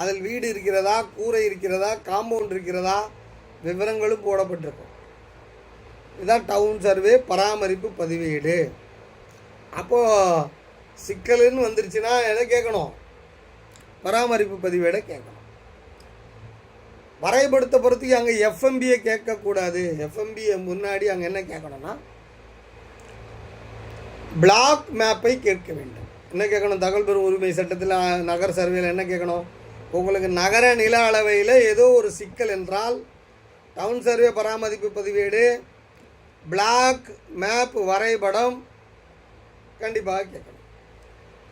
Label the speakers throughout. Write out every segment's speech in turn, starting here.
Speaker 1: அதில் வீடு இருக்கிறதா கூரை இருக்கிறதா காம்பவுண்ட் இருக்கிறதா விவரங்களும் போடப்பட்டிருக்கும். இதுதான் டவுன் சர்வே பராமரிப்பு பதிவேடு. அப்போது சிக்கலுன்னு வந்துருச்சுன்னா எதை கேட்கணும்? பராமரிப்பு பதிவேடை கேட்கணும். வரைபடத்தை பொறுத்துக்கு அங்கே எஃப்எம்பியை கேட்கக்கூடாது. எஃப்எம்பியை முன்னாடி அங்கே என்ன கேட்கணும்னா பிளாக் மேப்பை கேட்க வேண்டும். என்ன கேட்கணும்? தகவல் பெறும் உரிமை சட்டத்தில் நகர சர்வேல என்ன கேட்கணும்? உங்களுக்கு நகர நில அளவையில் ஏதோ ஒரு சிக்கல் என்றால் டவுன் சர்வே பராமரிப்பு பதிவேடு பிளாக் மேப் வரைபடம் கண்டிப்பாக கேட்கணும்.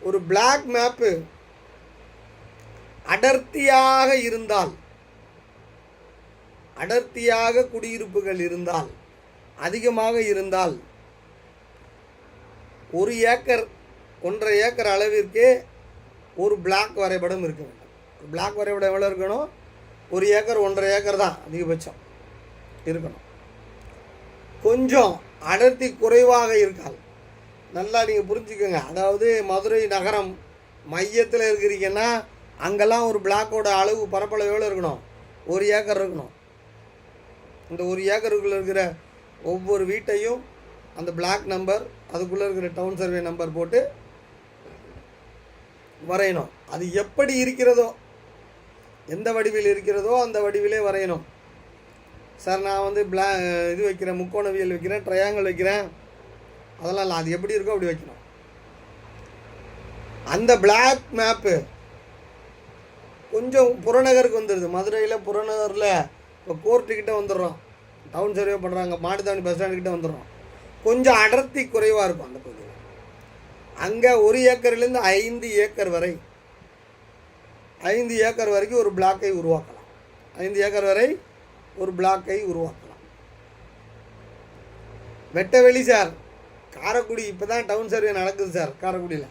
Speaker 1: ஒரு பிளாக் மேப்பு அடர்த்தியாக இருந்தால் அடர்த்தியாக குடியிருப்புகள் இருந்தால் அதிகமாக இருந்தால் ஒரு ஏக்கர் ஒன்றரை ஏக்கர் அளவிற்கு ஒரு பிளாக் வரைபடம் இருக்க பிளாக் வரைபடம் எவ்வளோ இருக்கணும்? ஒரு ஏக்கர் ஒன்றரை ஏக்கர் தான் அதிகபட்சம் இருக்கணும். கொஞ்சம் அடர்த்தி குறைவாக இருக்கால். நல்லா நீங்கள் புரிஞ்சுக்கோங்க. அதாவது மதுரை நகரம் மையத்தில் இருக்கிறீங்கன்னா அங்கெல்லாம் ஒரு பிளாக்கோட அளவு பரப்பளவு எவ்வளோ இருக்கணும்? ஒரு ஏக்கர் இருக்கணும். இந்த ஒரு ஏக்கருக்குள்ளே இருக்கிற ஒவ்வொரு வீட்டையும் அந்த பிளாக் நம்பர் அதுக்குள்ளே இருக்கிற டவுன் சர்வே நம்பர் போட்டு வரையணும். அது எப்படி இருக்கிறதோ எந்த வடிவில் இருக்கிறதோ அந்த வடிவிலே வரையணும். சார் நான் வந்து பிளா இது வைக்கிறேன் முக்கோணவியல் வைக்கிறேன் ட்ரையாங்கிள் வைக்கிறேன். அதெல்லாம் இல்லை. அது எப்படி இருக்கோ அப்படி வைக்கணும். அந்த பிளாக் மேப்பு கொஞ்சம் புறநகருக்கு வந்துடுது மதுரையில் புறநகரில் இப்போ கோர்ட்டுக்கிட்ட வந்துடுறோம். டவுன் சர்வே பண்ணுறாங்க மாட்டுத்தாவணி பஸ் ஸ்டாண்டுக்கிட்ட வந்துடுறோம். கொஞ்சம் அடர்த்தி குறைவாக இருக்கும் அந்த பகுதியில். அங்கே ஒரு ஏக்கர்லேருந்து ஐந்து ஏக்கர் வரை ஐந்து ஏக்கர் வரைக்கும் ஒரு பிளாக்கை உருவாக்கலாம். ஐந்து ஏக்கர் வரை ஒரு பிளாக்கை உருவாக்கலாம். வெட்டவெளி சார் காரைக்குடி இப்போ தான் டவுன் சர்வே நடக்குது சார் காரைக்குடியில்.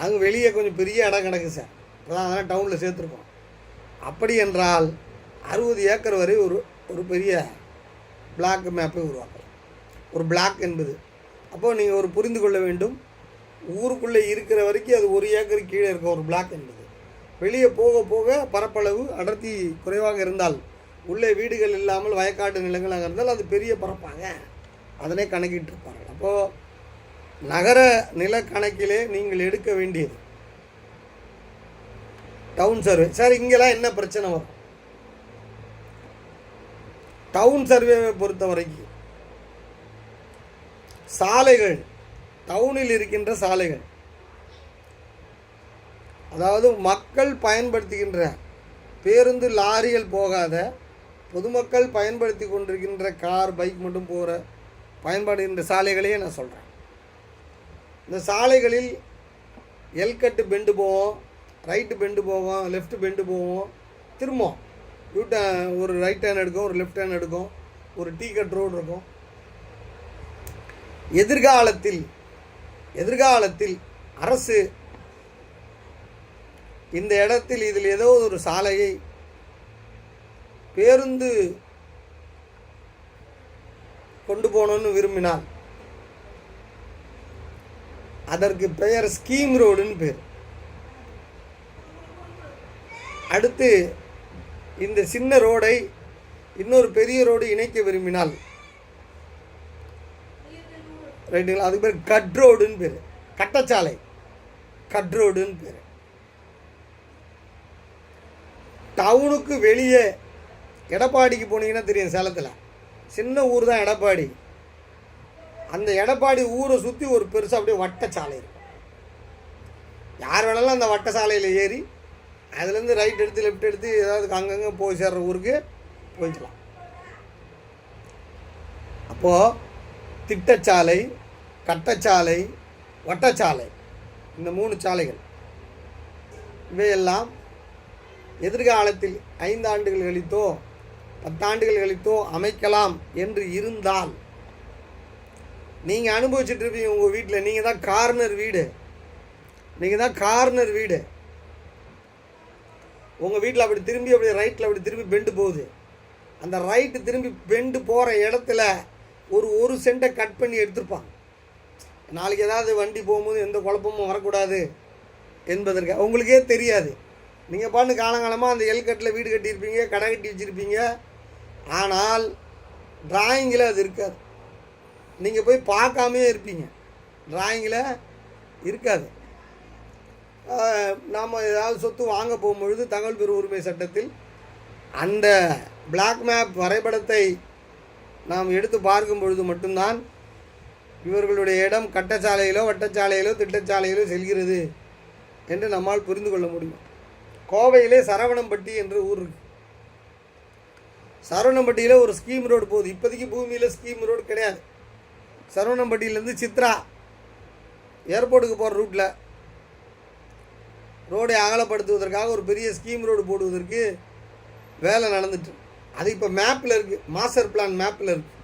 Speaker 1: அங்கே வெளியே கொஞ்சம் பெரிய இடம் கிடக்கு சார் இப்போ தான் அதெல்லாம் டவுனில் சேர்த்துருக்கோம். அப்படி என்றால் அறுபது ஏக்கர் வரை ஒரு ஒரு பெரிய பிளாக் மேப்பை உருவாக்கலாம். ஒரு பிளாக் என்பது. அப்போது நீங்கள் ஒரு புரிந்து கொள்ள வேண்டும். ஊருக்குள்ளே இருக்கிற வரைக்கும் அது ஒரு ஏக்கர் கீழே இருக்கும் ஒரு பிளாக் என்பது. வெளியே போக போக பரப்பளவு அடர்த்தி குறைவாக இருந்தால் உள்ளே வீடுகள் இல்லாமல் வயக்காட்டு நிலங்களாக இருந்தால் அது பெரிய பரப்பாங்க. அதனை கணக்கிட்டு இருப்பாங்க அப்போது நகர நில கணக்கிலே நீங்கள் எடுக்க வேண்டியது. டவுன் சர்வே சார் இங்கெல்லாம் என்ன பிரச்சனை வரும்? டவுன் சர்வேவை பொறுத்த வரைக்கும் சாலைகள் டவுனில் இருக்கின்ற சாலைகள் அதாவது மக்கள் பயன்படுத்துகின்ற பேருந்து லாரிகள் போகாத பொதுமக்கள் பயன்படுத்தி கொண்டிருக்கின்ற கார் பைக் மட்டும் போகிற பயன்பாடுகின்ற சாலைகளையே நான் சொல்கிறேன் இந்த சாலைகளில் எல்கட்டு பெண்டு போவோம் ரைட்டு பெண்டு போவோம் லெஃப்ட்டு பெண்டு போவோம் திரும்பவும். யூ ஒரு ரைட் டேர்ன் எடுக்கும் ஒரு லெஃப்ட் டேர்ன் எடுக்கும் ஒரு டீ கட் ரோடு இருக்கும். எதிர்காலத்தில் எதிர்காலத்தில் அரசு இந்த இடத்தில் இதில் ஏதோ ஒரு சாலையை பேருந்து கொண்டு போகணும்னு விரும்பினால் அதற்கு பெயர் ஸ்கீம் ரோடுன்னு பேர். அடுத்து இந்த சின்ன ரோடை இன்னொரு பெரிய ரோடு இணைக்க விரும்பினால் ரைட்டுங்களா? அதுக்கு பேர் கட் ரோடுன்னு பேர். கட்டச்சாலை. கட் ரோடுன்னு பேர். டவுனுக்கு வெளியே எடப்பாடிக்கு போனீங்கன்னா தெரியும் சேலத்தில். சின்ன ஊர் தான் எடப்பாடி. அந்த எடப்பாடி ஊரை சுற்றி ஒரு பெருசாக அப்படியே வட்டச்சாலை இருக்கும். யார் வேணாலும் அந்த வட்ட சாலையில் ஏறி அதுலேருந்து ரைட் எடுத்து லெஃப்ட் எடுத்து ஏதாவது அங்கங்கே போய் சேர்ற ஊருக்கு போய்க்கலாம். அப்போது திட்டச்சாலை கட்டச்சாலை வட்டச்சாலை இந்த மூணு சாலைகள் இவையெல்லாம் எதிர்காலத்தில் ஐந்து ஆண்டுகள் கழித்தோ பத்தாண்டுகள் கழித்தோ அமைக்கலாம் என்று இருந்தால் நீங்கள் அனுபவிச்சுட்டு இருப்பீங்க உங்கள் வீட்டில். நீங்கள் தான் கார்னர் வீடு. நீங்கள் தான் கார்னர் வீடு. உங்கள் வீட்டில் அப்படி திரும்பி அப்படி ரைட்டில் அப்படி திரும்பி பெண்டு போகுது. அந்த ரைட்டு திரும்பி பெண்டு போகிற இடத்துல ஒரு ஒரு சென்ட்டை கட் பண்ணி எடுத்திருப்பாங்க. நாளைக்கு ஏதாவது வண்டி போகும்போது எந்த குழப்பமும் வரக்கூடாது என்பதற்கு உங்களுக்கே தெரியாது. நீங்கள் பாட்டு காலங்காலமாக அந்த எல்கட்டில் வீடு கட்டியிருப்பீங்க கடை கட்டி வச்சுருப்பீங்க. ஆனால் டிராயிங்கில் அது இருக்காது. நீங்கள் போய் பார்க்காமே இருப்பீங்க. டிராயிங்கில் இருக்காது. நாம் ஏதாவது சொத்து வாங்க போகும்பொழுது தகவல் பெறு உரிமை சட்டத்தில் அந்த பிளாக் மேப் வரைபடத்தை நாம் எடுத்து பார்க்கும் பொழுது மட்டும்தான் இவர்களுடைய இடம் கட்டச்சாலையிலோ வட்டச்சாலையிலோ திட்டச்சாலையிலோ செல்கிறது என்று நம்மால் புரிந்து கொள்ள முடியும். கோவையிலே சரவணம்பட்டி என்ற ஊர் இருக்கு. சரவணம்பட்டியில் ஒரு ஸ்கீம் ரோடு போகுது. இப்போதைக்கு பூமியில் ஸ்கீம் ரோடு கிடையாது. சரவணம்பட்டியிலேருந்து சித்ரா ஏர்போர்ட்டுக்கு போகிற ரூட்டில் ரோடை அகலப்படுத்துவதற்காக ஒரு பெரிய ஸ்கீம் ரோடு போடுவதற்கு வேலை நடந்துட்டு அது இப்போ மேப்பில் இருக்குது மாஸ்டர் பிளான் மேப்பில் இருக்குது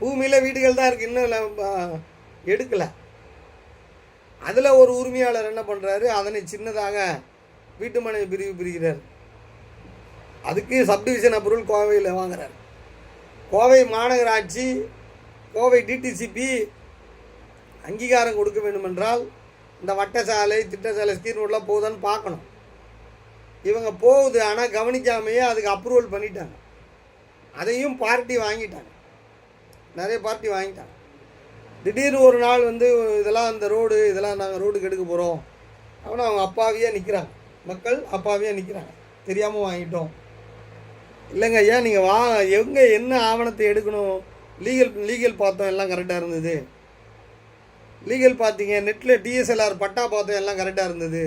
Speaker 1: பூமியில் வீடுகள் தான் இருக்குது இன்னும் எடுக்கலை. அதில் ஒரு உரிமையாளர் என்ன பண்ணுறாரு அதனை சின்னதாக வீட்டு மனை பிரிவு பிரிகிறார். அதுக்கு சப்டிவிஷன் அப்ரூவல் கோவையில் வாங்குறார். கோவை மாநகராட்சி கோவை டிடிசிபி அங்கீகாரம் கொடுக்க வேண்டுமென்றால் இந்த வட்டசாலை திட்டசாலை ஸ்கீம் ரோடெலாம் போகுதான்னு பார்க்கணும். இவங்க போகுது ஆனால் கவனிக்காமையே அதுக்கு அப்ரூவல் பண்ணிட்டாங்க. அதையும் பார்ட்டி வாங்கிட்டாங்க. நிறைய பார்ட்டி வாங்கிட்டாங்க. திடீர்னு ஒரு நாள் வந்து இதெல்லாம் அந்த ரோடு இதெல்லாம் நாங்கள் ரோடுக்கு எடுக்க போகிறோம் அப்படின்னு அவங்க அப்பாவியாக நிற்கிறாங்க மக்கள் அப்பாவியாக நிற்கிறாங்க தெரியாமல் வாங்கிட்டோம். இல்லைங்க ஐயா நீங்கள் வா எங்கே என்ன ஆவணத்தை எடுக்கணும்? லீகல் லீகல் பார்த்தோம் எல்லாம் கரெக்டாக இருந்தது. லீகல் பார்த்தீங்க நெட்டில் டிஎஸ்எல்ஆர் பட்டா பார்த்தோம் எல்லாம் கரெக்டாக இருந்தது.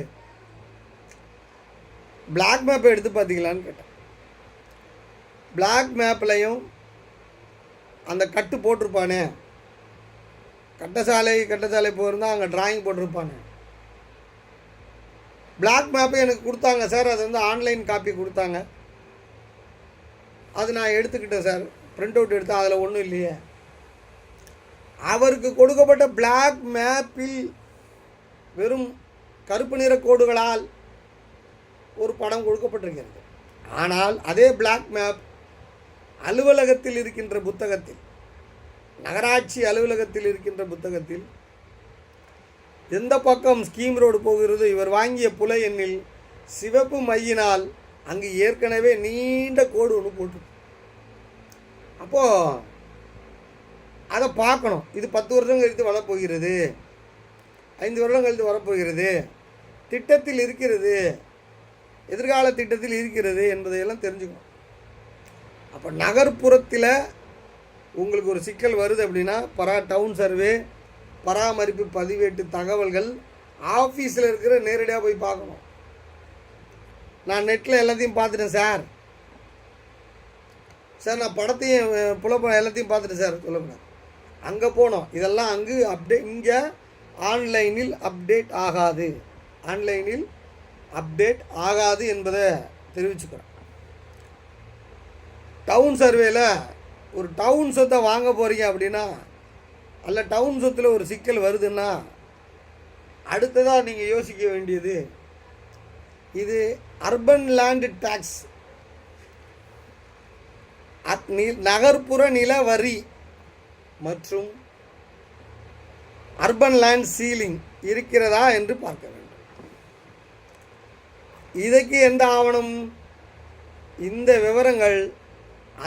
Speaker 1: பிளாக் மேப்பை எடுத்து பார்த்தீங்களான்னு கேட்டேன். பிளாக் மேப்லையும் அந்த கட்டு போட்டிருப்பானே. கட்டசாலை கட்டசாலை போயிருந்தால் அங்கே டிராயிங் போட்டிருப்பானே. பிளாக் மேப்பு எனக்கு கொடுத்தாங்க சார் அது வந்து ஆன்லைன் காப்பி கொடுத்தாங்க. அது நான் எடுத்துக்கிட்டேன் சார் பிரிண்ட் அவுட் எடுத்தேன் அதில் ஒன்றும் இல்லையே. அவருக்கு கொடுக்கப்பட்ட பிளாக் மேப்பில் வெறும் கருப்பு நிற கோடுகளால் ஒரு படம் கொடுக்கப்பட்டிருக்கிறது. ஆனால் அதே பிளாக் மேப் அலுவலகத்தில் இருக்கின்ற புத்தகத்தில் நகராட்சி அலுவலகத்தில் இருக்கின்ற புத்தகத்தில் எந்த பக்கம் ஸ்கீம் ரோடு போகிறது? இவர் வாங்கிய புலை எண்ணில் சிவப்பு மையினால் அங்கு ஏற்கனவே நீண்ட கோடு ஒன்று போட்டு அப்போது அதை பார்க்கணும். இது பத்து வருடம் கழித்து வரப்போகிறது. ஐந்து வருடம் கழித்து வரப்போகிறது. திட்டத்தில் இருக்கிறது. எதிர்கால திட்டத்தில் இருக்கிறது என்பதையெல்லாம் தெரிஞ்சுக்கணும். அப்போ நகர்ப்புறத்தில் உங்களுக்கு ஒரு சிக்கல் வருது அப்படின்னா பரா டவுன் சர்வே பராமரிப்பு பதிவேட்டு தகவல்கள் ஆஃபீஸில் இருக்கிற நேரடியாக போய் பார்க்கணும். நான் நெட்டில் எல்லாத்தையும் பார்த்துட்டேன் சார். சார் நான் படத்தையும் புலப்ப எல்லாத்தையும் பார்த்துட்டேன் சார் சொல்லுங்கள் அங்கே போனோம். இதெல்லாம் அங்கு அப்டேட் இங்கே ஆன்லைனில் அப்டேட் ஆகாது. ஆன்லைனில் அப்டேட் ஆகாது என்பதை தெரிவிச்சுக்கிறேன். டவுன் சர்வேல ஒரு டவுன் சொத்தை வாங்க போகிறீங்க அப்படின்னா அல்ல டவுன் சொத்தில் ஒரு சிக்கல் வருதுன்னா அடுத்ததாக நீங்கள் யோசிக்க வேண்டியது இது அர்பன் லேண்ட் டேக்ஸ் அத் நகர்ப்புற நில வரி மற்றும் அர்பன் லேண்ட் சீலிங் இருக்கிறதா என்று பார்க்க வேண்டும். இதற்கு எந்த ஆவணம் இந்த விவரங்கள்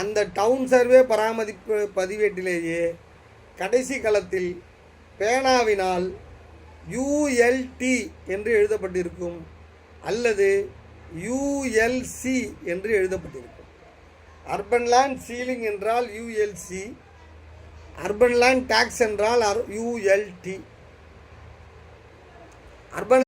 Speaker 1: அந்த டவுன் சர்வே பராமரிப்பு பதிவேட்டிலேயே கடைசி களத்தில் பேனாவினால் யூஎல்டி என்று எழுதப்பட்டிருக்கும் அல்லது யுஎல்சி என்று எழுதப்பட்டிருக்கும். அர்பன் லேண்ட் சீலிங் என்றால் யுஎல்சி அர்பன் லேண்ட் டேக்ஸ் என்றால் யுஎல்டி அர்பன்